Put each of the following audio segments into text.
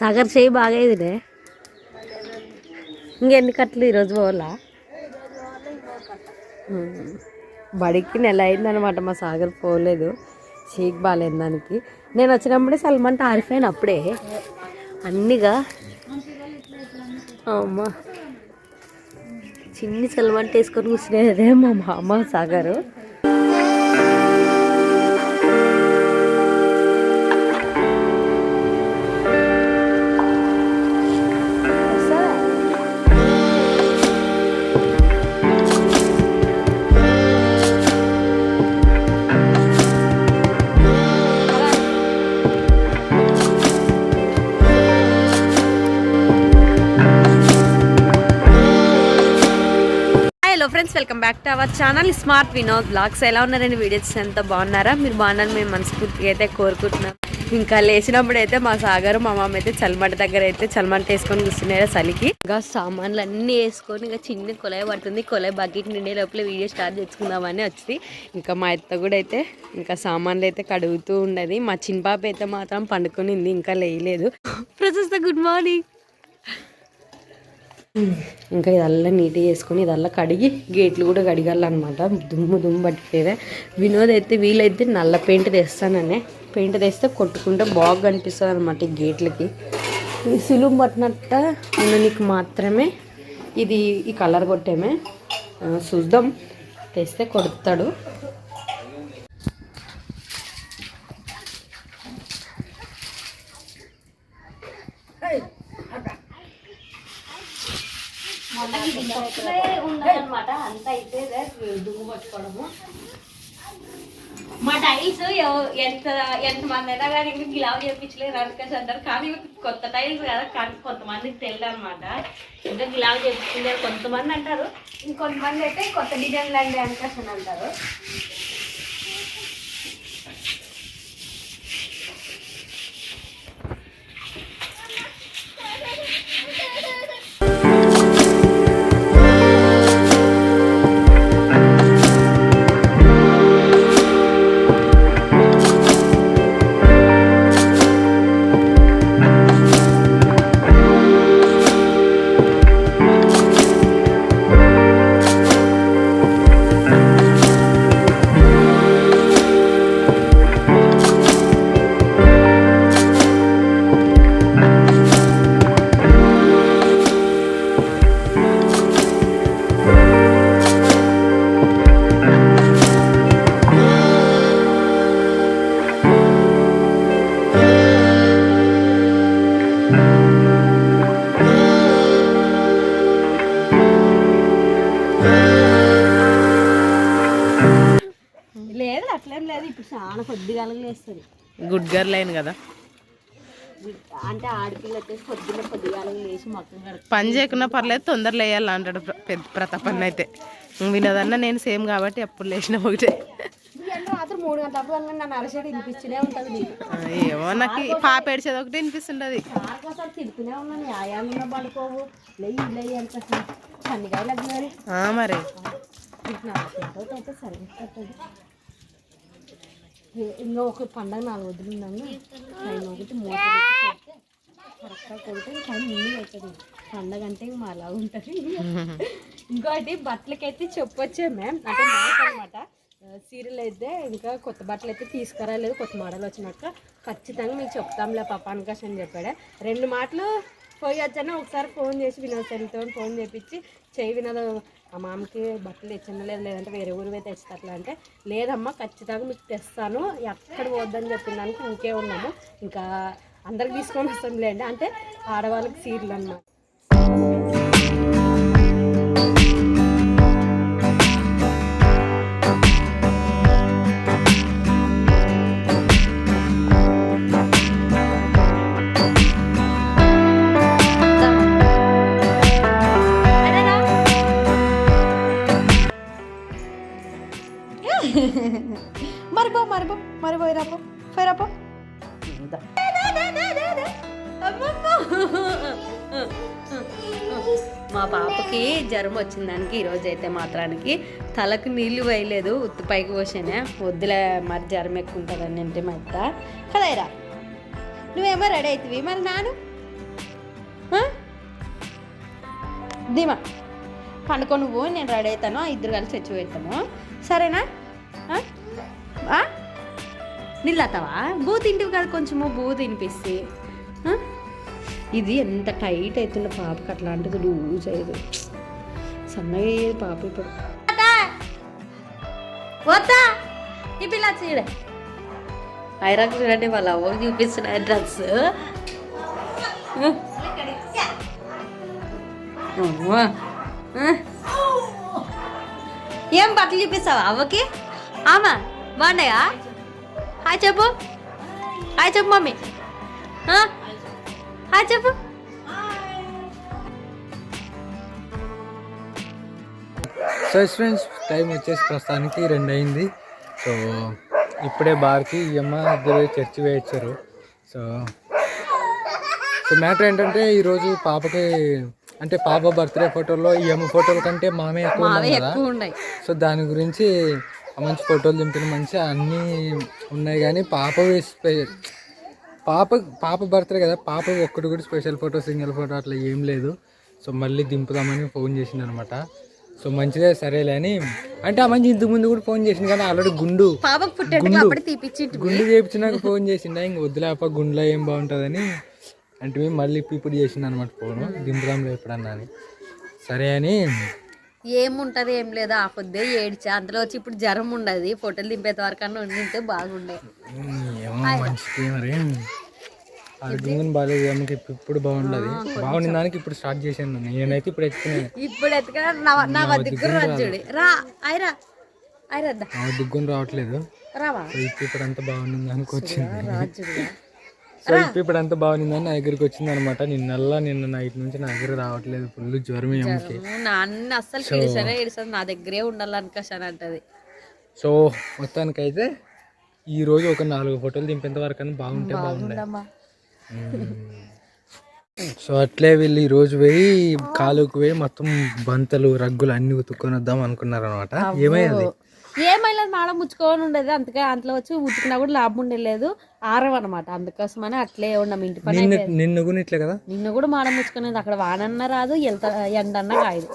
సాగర్ చేయి బాగా ఇదిలే ఇంకెన్ని కట్టలు ఈరోజు పోవాలా? బడికి నెల అయిందనమాట మా సాగర్ పోలేదు. షేక్ బాగాలేదు దానికి. నేను వచ్చినప్పుడే సల్మాన్ తారిపోయాను అప్పుడే. అన్నిగా అమ్మా. చిన్ని సల్మాన్ వేసుకొని కూర్చునేదే మా మామ Sagar. Friends welcome back to our channel smart Vinod vlogs. ఎలా ఉన్నారండి? వీడియోస్ ఎంత బాగున్నారా? మీరు బాగున్నారు మేము మనస్ఫూర్తిగా అయితే కోరుకుంటున్నాం. ఇంకా లేచినప్పుడు అయితే మా సాగర్ మా మామ అయితే చల్మంట దగ్గర అయితే చల్మంట వేసుకొని కూర్చున్నారు చలికి. ఇంకా సామాన్లు అన్నీ వేసుకొని ఇంకా చిన్న కొలయ పడుతుంది. కొలయ బకెట్ నిండే లోపల వీడియో స్టార్ట్ చేసుకుందామని వచ్చింది. ఇంకా మా అత్త కూడా అయితే ఇంకా సామాన్లు అయితే కడుగుతూ ఉండదు మా చిన్న పాప అయితే మాత్రం పండుకునింది ఇంకా లేయలేదు. ప్రశస్త గుడ్ మార్నింగ్. ఇంకా ఇదల్లా నీట్గా చేసుకొని ఇదల్లా కడిగి గేట్లు కూడా కడిగాలన్నమాట. దుమ్ము దుమ్ము పట్టిపోయేదే వినోద్ అయితే వీలైతే నల్ల పెయింట్ తెస్తాననే. పెయింట్ తెస్తే కొట్టుకుంటే బాగా కనిపిస్తుంది అనమాట ఈ గేట్లకి. సులువు పట్టినట్ట నీకు మాత్రమే ఇది ఈ కలర్ కొట్టేమే. చూద్దాం. తెస్తే కొడతాడు. ఉండాలన్నమాట అంత అయితే దుమ్ము పట్టుకోవడము. మా టైల్స్ ఎంత ఎంత మంది అయినా కానీ ఇంకా గిలావ్ చేయించలేదు అనుకేసి అంటారు కానీ కొత్త టైల్స్ కదా కానీ కొంతమందికి తెలియదు అనమాట ఇంకా గిలావ్ చేయించలేదు కొంతమంది అంటారు ఇంకొంతమంది అయితే కొత్త డిజైన్లు అండి అనుకేసి అంటారు. ఆడపిల్ల వచ్చేసి పొద్దున్న పొద్దుగాల లేచి మొత్తం కడుపు పని చేయకున్నా పర్లేదు తొందరలో వేయాలి అంటాడు పెద్ద ప్రతాపన్న అయితే. వినోదన్న నేను సేమ్ కాబట్టి ఎప్పుడు లేచిన ఒకటే. ఏమో నాకు పాప ఏడ్చేది ఒకటే వినిపిస్తుంటది. మరి. ఇంకా ఒక పండగ నాలుగు వదిలి ఉన్నాను టైం ఒకటి మూడు కరెక్ట్గా కొడితే కానీ ముందు అవుతుంది పండగ అంటే ఇంక అలా ఉంటుంది. ఇంకోటి బట్టలకైతే చెప్పొచ్చే మ్యామ్. అంటే మ్యామ్ అనమాట సీరియల్ అయితే ఇంకా కొత్త బట్టలు అయితే తీసుకురాలేదు కొత్త మోడల్ వచ్చినాక ఖచ్చితంగా మీకు చెప్తాంలే పాప అని చెప్పాడే. రెండు మాటలు పోయి వచ్చాను ఒకసారి ఫోన్ చేసి వినోద్ ఫోన్ చేపించి చేయి వినోదం ఆ మామకి బట్టలు తెచ్చిన లేదు లేదంటే వేరే ఊరు పోయి తెస్తా అంటే లేదమ్మా ఖచ్చితంగా మీకు తెస్తాను. ఎక్కడ పోద్దని చెప్పిన దానికి ఇంకే ఉన్నాము. ఇంకా అందరికి తీసుకొని వస్తాంలే అంటే ఆడవాళ్ళకి సీరలు అన్నమాట. వచ్చిన దానికి ఈరోజు అయితే మాత్రానికి తలకు నీళ్ళు వేయలేదు ఉత్తి పైకి పోసేనే. వద్దులే మరి జ్వరం ఎక్కువ ఉంటుందని ఇంటి మధ్య అత్త. కదైరా నువ్వేమో రెడీ అవుతుంది మరి నాను? ధీమా పండుకో నువ్వు నేను రెడీ అవుతాను ఇద్దరు కలిసి వచ్చి పెడతాము. సరేనా? నీళ్ళతావా బూ తింటివి కాదు కొంచెము బూ తినిపిస్తే. ఇది ఎంత టైట్ అవుతుందో పాపకి అట్లాంటిది లూజ్ అయ్యేది. సన్నగా అయ్యేది పాప ఇప్పుడు. వద్దా ఈ పిల్ల చూడే ఐరాక్ చూడండి వాళ్ళ అవ్వకి చూపిస్తున్న డ్రగ్స్ ఏం బట్టలు చూపిస్తావా అవ్వకి? ఆమా బాగున్నాయా? హాయ్ చెప్పు. హాయ్ చెప్పు మమ్మీ? హాయ్ చెప్పు. సో ఫ్రెండ్స్ టైం వచ్చేసి ప్రస్తుతానికి రెండు అయింది సో ఇప్పుడే బార్కి ఈ అమ్మ ఇద్దరు చర్చి వేయించారు. సో సో మ్యాటర్ ఏంటంటే ఈరోజు పాపకి అంటే పాప బర్త్డే ఫోటోలో ఈ అమ్మ ఫోటోల కంటే మామే ఎక్కువ ఉన్నాయి. సో దాని గురించి మంచి ఫోటోలు దింపిన మంచి అన్నీ ఉన్నాయి కానీ పాప పాప పాప బర్త్డే కదా పాప ఒక్కటి కూడా స్పెషల్ ఫోటో సింగిల్ ఫోటో అట్లా ఏం లేదు. సో మళ్ళీ దింపుదామని ఫోన్ చేసింది అనమాట సో మంచిదే సరేలే అని. అంటే ఆ మంచి ఇంతకు ముందు కూడా ఫోన్ చేసింది కానీ ఆల్రెడీ గుండు. పాపకు తీపిచ్చి గుండు. చేయించినాక ఫోన్ చేసిందా ఇంక వద్దులే అప్ప గుండెలో ఏం బాగుంటుందని. అంటే మేము మళ్ళీ ఇప్పుడు చేసింది అనమాట ఫోన్. దింపుదాంలే ఎప్పుడన్నా అని. సరే అని. ఏముంటది ఏం లేదు. ఆ పొద్దే ఏడ్చా. అందులో వచ్చి ఇప్పుడు జ్వరం ఉండదు. ఫోటోలు దింపేంత వరకు అన్న ఉండింటే బాగుండే. దింగుని బాగాలేదు అమ్మకి ఇప్పుడు బాగుండదు. బాగుంది దానికి ఇప్పుడు స్టార్ట్ చేశాను నేనైతే ఇప్పుడు ఎత్తుకునే ఇప్పుడు ఎత్తుక నా దగ్గర రాజుడి రా ఐరా ఐరా దా. ఆ దిగ్గుని రావట్లేదు. రావా? ఇప్పుడు అంతా బాగుంది దానికి వచ్చింది. సో ఇప్పుడు అంతా బాగుంది నా దగ్గరికి వచ్చింది అనమాట. నిన్నల్లా నిన్న నైట్ నుంచి నా దగ్గర రావట్లేదు. ఫుల్ జ్వరం అమ్మకి. నాన్న అస్సలు ఇడిసని నా దగ్గరే ఉండాలనుకోసాను అంటది. సో మొత్తానికైతే ఈ రోజు ఒక నాలుగు ఫోటోలు దింపేంత వరకు అని బాగుంటే బాగుండే. సో అట్లే వీళ్ళు ఈ రోజు పోయి కాలుకు పోయి మొత్తం బంతలు రగ్గులు అన్ని ఉతుక్కొని వద్దాం అనుకున్నారు అనమాట ఏమైంది? ఏమైనా మాడ ముచ్చుకొని ఉండేది. అంతగా అంతలో వచ్చి ఉతికినా కూడా లాభం ఉండలేదు. ఆరవ అనమాట అందుకోసమని అట్లే ఉన్నాం. ఇంటి పని నిన్ను కూడా ఇట్లే కదా? నిన్ను కూడా మాడ ముచ్చుకునేది. అక్కడ వానన్న రాదు ఎంత ఎండన్న కాయదు.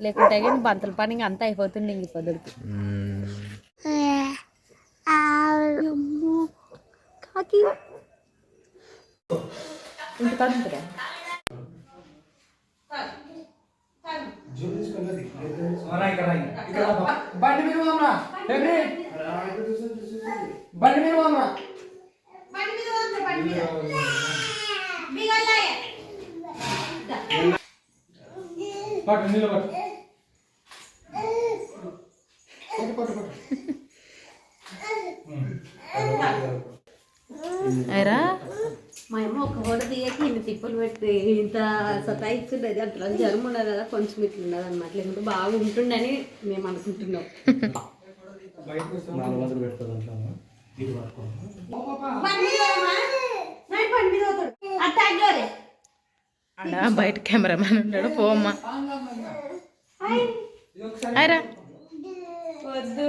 లేకుంటే కానీ బంతల పని ఇంక అంతా అయిపోతుంది ఇంక పొద్దుడికి. కాకి. ఇంటి పని ఉంటుందా బండి మీద మామరా బండి మీద మామరా పట్టు నీళ్ళు ఒక గోడ తీయకి ఇన్ని తిప్పులు పెట్టి ఇంత సతాయిస్తుండేది. అట్లా జ్వరం ఉండదు కదా కొంచెం ఇట్లా ఉండదు అనమాట లేకుంటే బాగా ఉంటుండని మేము అనుకుంటున్నాం. బయట కెమెరామెన్ ఉన్నాడు. పోమ్మా. వద్దు.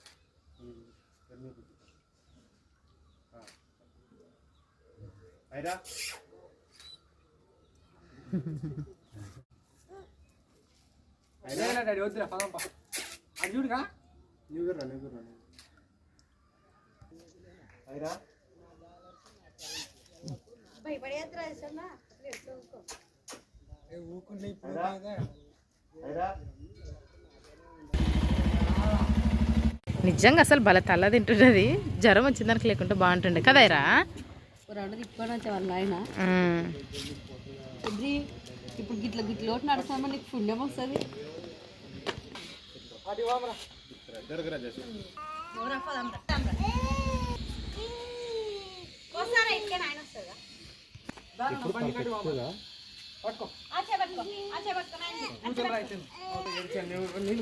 లేదు దిగమ్మ డాడీ వద్దురా పదం పా అది చూడుగా ఊకుంటే ఇప్పుడు కాదా? నిజంగా అసలు భలే తల్ల తింటున్నది జ్వరం వచ్చిందానికి లేకుంటే బాగుంటుండే. కదైరా? ఆయన ఇప్పుడు గిట్ల నీకు హెబ్రి హెబ్రి బాబా ఎన్ని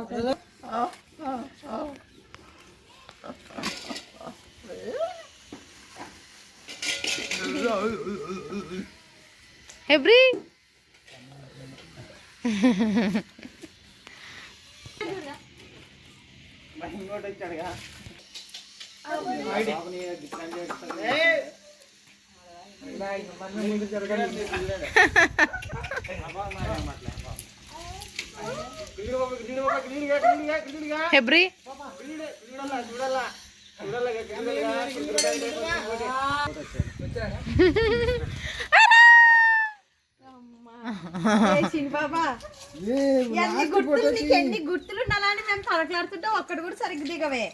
గుర్తులు నీకు ఎన్ని గుర్తులు ఉండాలని మేము పరకలాడుతుంటే ఒక్కడు కూడా సరిగ్గా దిగవే?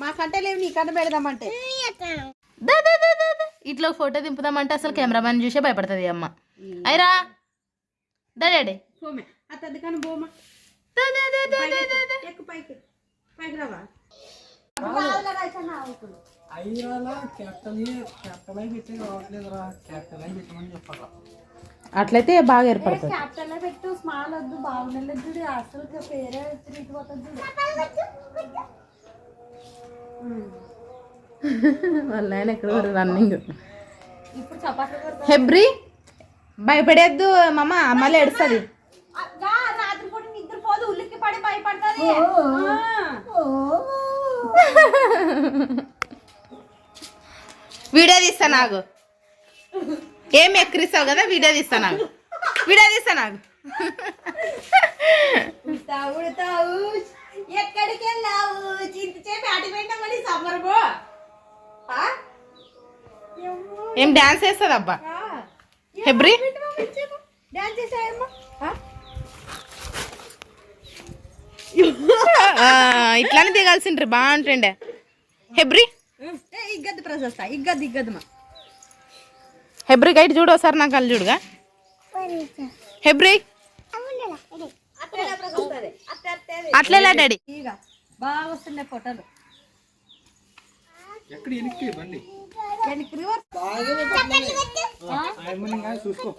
మాకంటే లేవు నీకంటే పెడదామంటే. దా, దా, దా, దా, దా. ఇట్లా ఫోటో దింపుదామంటే అసలు కెమెరామెన్ చూసే భయపడుతుంది అమ్మ. అయిరా? దా డాడీ. పోమే. అతది కానీ బోమా అట్లయితే బాగా ఏర్పడుతుంది క్యాప్టెన్ పెట్టు స్మాల్ వద్దు బాగుండలేదు చూడు అసలు పేరే తిరిగి పోతుంది చూడు వాళ్ళ ఆయన ఎక్కడ రన్నింగ్ హెబ్రి భయపడేద్దు మమ్మ మళ్ళీ ఏడుస్తుంది. ఉల్లికి పడి భయపడుతుంది వీడియో తీస్తా నాకు ఏం ఎక్కిరిస్తావు కదా వీడియో తీస్తా నాకు వీడియో తీస్తా నాకు ఎక్కడికి వెళ్ళావు? చింత చేపి అటు పెట్టమని ఏం డాన్స్ వేస్తుంది అబ్బా హెబ్రి? డాన్స్ చేసాయమ్మా ఆ, ఇట్లానే దిగాల్సిండ్రి బాగుంటుండే హెబ్రి? ఇగ్గద్దు ప్రశస్త ఇగ్గద్దు ఇగ్గద్దు మా హెబ్రి గైడ్ చూడు ఒకసారి నాకు కళ్ళు చూడుగా. హెబ్రి? అట్లేలా డాడీ. బాగా వస్తున్నాయి ఫోటోలు. ఎక్కడ బండి? వెనక్కి రివర్స్. చూసుకో.